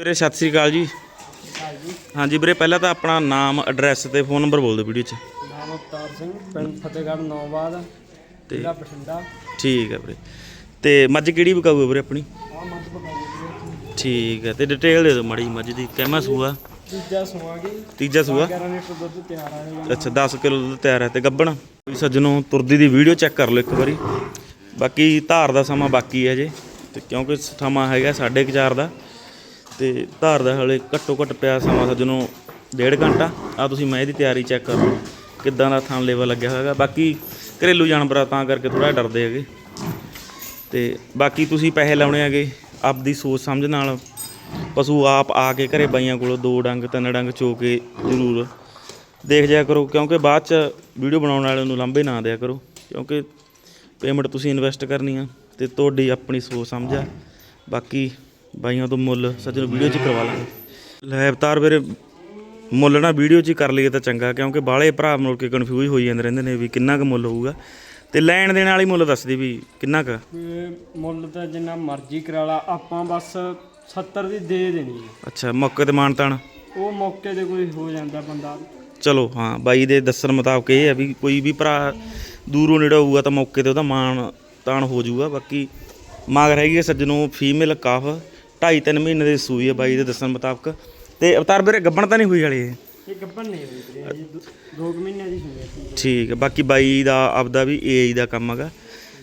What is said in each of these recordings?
ਵੀਰੇ ਸਤਿ ਸ੍ਰੀ ਅਕਾਲ ਜੀ। ਹਾਂਜੀ ਵੀਰੇ ਪਹਿਲਾਂ ਤਾਂ ਆਪਣਾ ਨਾਮ ਐਡਰੈਸ ਤੇ ਫੋਨ ਨੰਬਰ ਬੋਲ ਦਿਓ ਵੀਡੀਓ 'ਚ। ਨਾਮ ਅਵਤਾਰ ਸਿੰਘ ਪਿੰਡ ਫਤਿਹਗੜ੍ਹ ਨੌਬਾਦ ਤੇ ਜ਼ਿਲ੍ਹਾ ਬਠਿੰਡਾ। ਠੀਕ ਹੈ ਵੀਰੇ। ਤੇ ਮੱਝ ਕਿਹੜੀ ਵਿਕਾਊ ਹੈ ਵੀਰੇ ਆਪਣੀ? ਆ ਮੱਝ ਪਕਾਉਂਦੀ ਠੀਕ ਹੈ ਤੇ ਡਿਟੇਲ ਦੇ ਦਿਓ ਮਾੜੀ ਜਿਹੀ ਮੱਝ ਦੀ। ਕਹਿਮਾ ਸੂਆ? ਤੀਜਾ ਸੁਆਂਗੇ ਤੀਜਾ ਸੂਆ? 11 ਲੀਟਰ ਦੁੱਧ ਤਿਆਰ ਆ ਜਾਏਗਾ ਅੱਛਾ 10 ਕਿਲੋ ਦੁੱਧ ਤਿਆਰ ਹੈ ਤੇ ਗੱਬਣ? ਵੀ ਸੱਜਣੋ ਤੁਰਦੀ ਦੀ ਵੀਡੀਓ ਚੈੱਕ ਕਰ ਲਓ ਇੱਕ ਵਾਰੀ। ਬਾਕੀ ਧਾਰ ਦਾ ਸਮਾਂ ਬਾਕੀ ਹੈ ਜੇ ਤੇ ਕਿਉਂਕਿ ਸਮਾਂ ਹੈਗਾ 4:30 ਦਾ। ਤੇ ਧਾਰ ਦਾ ਹਲੇ ਘੱਟੋ ਘੱਟ ਪਿਆ ਸਮਾਂ ਸੱਜਣੋ ਡੇਢ ਘੰਟਾ। ਆ ਤੁਸੀਂ ਮੈਂ ਇਹਦੀ ਤਿਆਰੀ ਚੈੱਕ ਕਰ ਲਓ ਕਿੱਦਾਂ ਦਾ ਥਾਂ ਲੇਵਾ ਲੱਗਿਆ ਹੋਏਗਾ ਬਾਕੀ ਘਰੇਲੂ ਜਾਨਵਰਾਂ ਤਾਂ ਕਰਕੇ ਥੋੜਾ ਡਰਦੇ ਹੈਗੇ। ਤੇ ਬਾਕੀ ਤੁਸੀਂ ਪੈਸੇ ਲਾਉਣੇ ਹੈਗੇ, ਆਪਦੀ ਸੋਚ ਸਮਝ ਨਾਲ। ਪਸ਼ੂ ਆਪ ਆ ਕੇ ਘਰੇ ਬਾਈਆਂ ਕੋਲੋਂ ਦੋ ਡੰਗ, ਤਿੰਨ ਡੰਗ ਚੋ ਕੇ ਜ਼ਰੂਰ ਦੇਖ ਜਾਇਆ ਕਰੋ, ਕਿਉਂਕਿ ਬਾਅਦ ਚ ਵੀਡੀਓ ਬਣਾਉਣ ਵਾਲੇ ਨੂੰ ਲਾਂਭੇ ਨਾ ਦਿਆ ਕਰੋ, ਕਿਉਂਕਿ ਪੇਮੈਂਟ ਤੁਸੀਂ ਇਨਵੈਸਟ ਕਰਨੀ ਆ ਤੇ ਤੁਹਾਡੀ ਆਪਣੀ ਸੋਚ ਸਮਝ ਆ। ਬਾਕੀ ਬਾਈਆਂ ਤੋਂ ਮੁੱਲ ਸੱਜਣ ਵੀਡੀਓ 'ਚ ਕਰਵਾ ਲਾਂਗੇ। ਲੈ ਅਵਤਾਰ ਵੀਰੇ ਮੁੱਲ ਨਾ ਵੀਡੀਓ 'ਚ ਹੀ ਕਰ ਲਈਏ ਤਾਂ ਚੰਗਾ ਕਿਉਂਕਿ ਬਾਹਲੇ ਭਰਾ ਮੁੜ ਕੇ ਕਨਫਿਊਜ਼ ਹੋਈ ਜਾਂਦੇ ਰਹਿੰਦੇ ਨੇ ਵੀ ਕਿੰਨਾ ਕੁ ਮੁੱਲ ਹੋਊਗਾ। ਤੇ ਲੈਣ ਦੇਣ ਵਾਲੀ ਮੁੱਲ ਦੱਸਦੀ ਵੀ ਕਿੰਨਾ ਕੁ। ਮੁੱਲ ਤਾਂ ਜਿੰਨਾ ਮਰਜ਼ੀ ਕਰਾ ਲਾ ਆਪਾਂ ਬਸ 70 ਦੀ ਦੇ ਦੇਣੀ ਹੈ। ਅੱਛਾ ਮੌਕੇ ਤੇ ਮਾਨ ਤਾਣ। ਉਹ ਮੌਕੇ ਤੇ ਕੋਈ ਹੋ ਜਾਂਦਾ ਬੰਦਾ। ਚਲੋ ਹਾਂ ਬਾਈ ਦੇ ਦੱਸਣ ਮੁਤਾਬਕ ਇਹ ਹੈ ਵੀ ਕੋਈ ਵੀ ਭਰਾ ਦੂਰੋਂ ਨੇੜੇ ਹੋਊਗਾ ਤਾਂ ਮੌਕੇ ਤੇ ਉਹਦਾ ਮਾਣ ਤਾਣ ਹੋ ਜਾਊਗਾ। ਬਾਕੀ ਮਗਰ ਹੈਗੀ ਹੈ ਸੱਜਣੋਂ ਫੀਮੇਲ ਕਾਫ ਢਾਈ ਤਿੰਨ ਮਹੀਨੇ ਦੀ ਸੂਈ ਹੈ ਬਾਈ ਦੇ ਦੱਸਣ ਮੁਤਾਬਕ। ਤੇ ਅਵਤਾਰ ਵੀਰੇ ਗੱਬਣ ਤਾਂ ਨਹੀਂ ਹੋਈ ਹਲੇ? ਇਹ ਇਹ ਗੱਭਣ ਨਹੀਂ ਹੋਈ ਵੀਰੇ ਜੀ 2 ਮਹੀਨਿਆਂ ਦੀ ਹੋਈ ਹੈ ਠੀਕ ਹੈ ਬਾਕੀ ਬਾਈ ਦਾ ਆਪਦਾ ਵੀ ਏਜ ਦਾ ਕੰਮ ਹੈਗਾ।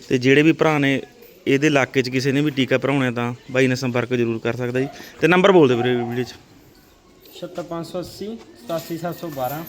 ਤੇ ਜਿਹੜੇ ਵੀ ਭਰਾ ਨੇ ਇਹਦੇ ਇਲਾਕੇ 'ਚ ਕਿਸੇ ਨੇ ਵੀ ਟੀਕਾ ਭਰਾਉਣਾ ਤਾਂ ਬਾਈ ਨਾਲ ਸੰਪਰਕ ਜ਼ਰੂਰ ਕਰ ਸਕਦਾ ਜੀ। ਤੇ ਨੰਬਰ ਬੋਲ ਦਿਓ ਵੀਰੇ ਵੀਡੀਓ 'ਚ। 70580 87712